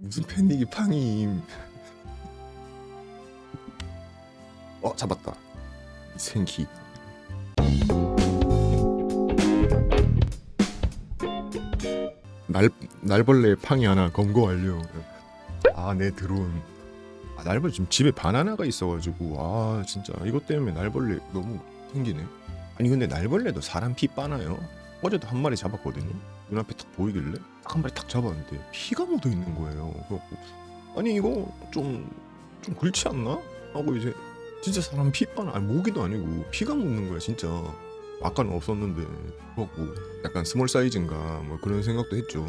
무슨 패닉이 팡임. 어 잡았다. 이 생기. 날 날벌레 팡이 하나 검거 완료. 아내 드론. 아, 날벌레 지금 집에 바나나가 있어가지고 아 진짜 이것 때문에 날벌레 너무 생기네. 아니 근데 날벌레도 사람 피 빠나요? 어제도 한 마리 잡았거든요. 눈앞에 딱 보이길래 딱 한 마리 딱 잡았는데 피가 묻어 있는 거예요. 그래갖고 아니 이거 좀 좀 그렇지 않나? 하고 이제 진짜 사람 피 빠나 아니 모기도 아니고 피가 묻는 거야 진짜. 아까는 없었는데 그래갖고 약간 스몰 사이즈인가 뭐 그런 생각도 했죠.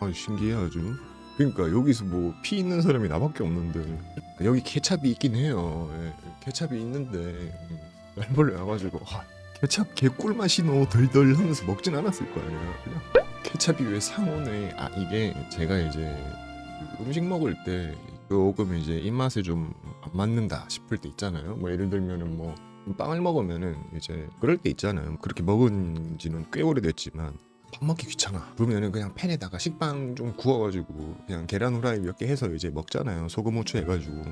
아 신기해 아주. 그러니까 여기서 뭐 피 있는 사람이 나밖에 없는데 여기 케찹이 있긴 해요. 예, 케찹이 있는데 음, 날벌레 와가지고 아, 케찹 개꿀 맛이 너 덜덜 하면서 먹진 않았을 거 아니야. 그냥 케찹이 왜 상온에 아 이게 제가 이제 그 음식 먹을 때 조금 이제 입맛에 좀 안 맞는다 싶을 때 있잖아요. 뭐 예를 들면은 뭐 빵을 먹으면은 이제 그럴 때 있잖아요. 그렇게 먹은 지는 꽤 오래됐지만 밥 먹기 귀찮아. 그러면은 그냥 팬에다가 식빵 좀 구워가지고 그냥 계란 후라이 몇 개 해서 이제 먹잖아요. 소금 후추 해가지고.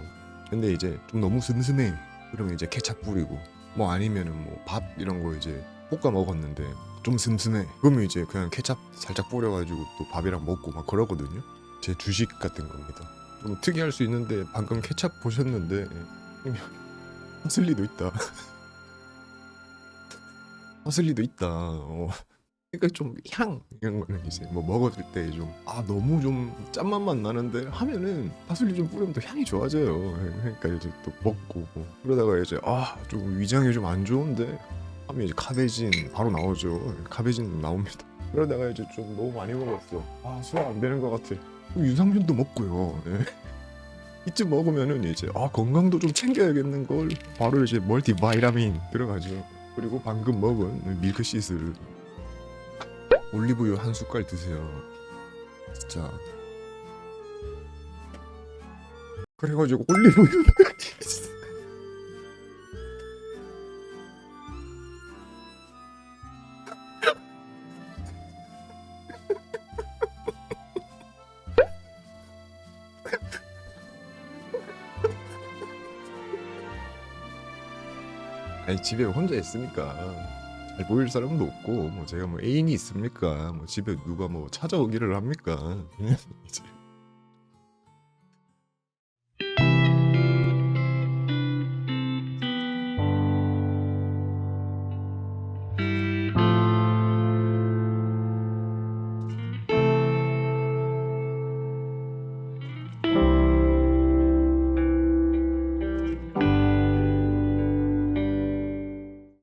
근데 이제 좀 너무 슴슴해. 그러면 이제 케찹 뿌리고 뭐 아니면은 뭐 밥 이런 거 이제 볶아 먹었는데 좀 슴슴해. 그러면 이제 그냥 케찹 살짝 뿌려가지고 또 밥이랑 먹고 막 그러거든요. 제 주식 같은 겁니다. 좀 특이할 수 있는데 방금 케찹 보셨는데 파슬리도 있다. 파슬리도 있다. 어. 그러니까 좀 향 이런 거는 이제 뭐 먹었을 때 좀 아 너무 좀 짠맛만 나는데 하면은 파슬리 좀 뿌리면 또 향이 좋아져요. 그러니까 이제 또 먹고 뭐. 그러다가 이제 아 좀 위장이 좀 안 좋은데 하면 이제 카베진 바로 나오죠. 카베진 나옵니다. 그러다가 이제 좀 너무 많이 먹었어. 아 소화 안 되는 것 같아. 유산균도 먹고요. 예. 이쯤 먹으면은 이제 아 건강도 좀 챙겨야겠는 걸 바로 이제 멀티 바이타민 들어가죠. 그리고 방금 먹은 밀크시슬 올리브유 한 숟갈 드세요. 진짜. 그래가지고 올리브유 아니 집에 혼자 있으니까 잘 보일 사람도 없고 뭐 제가 뭐 애인이 있습니까? 뭐 집에 누가 뭐 찾아오기를 합니까? 그냥 이제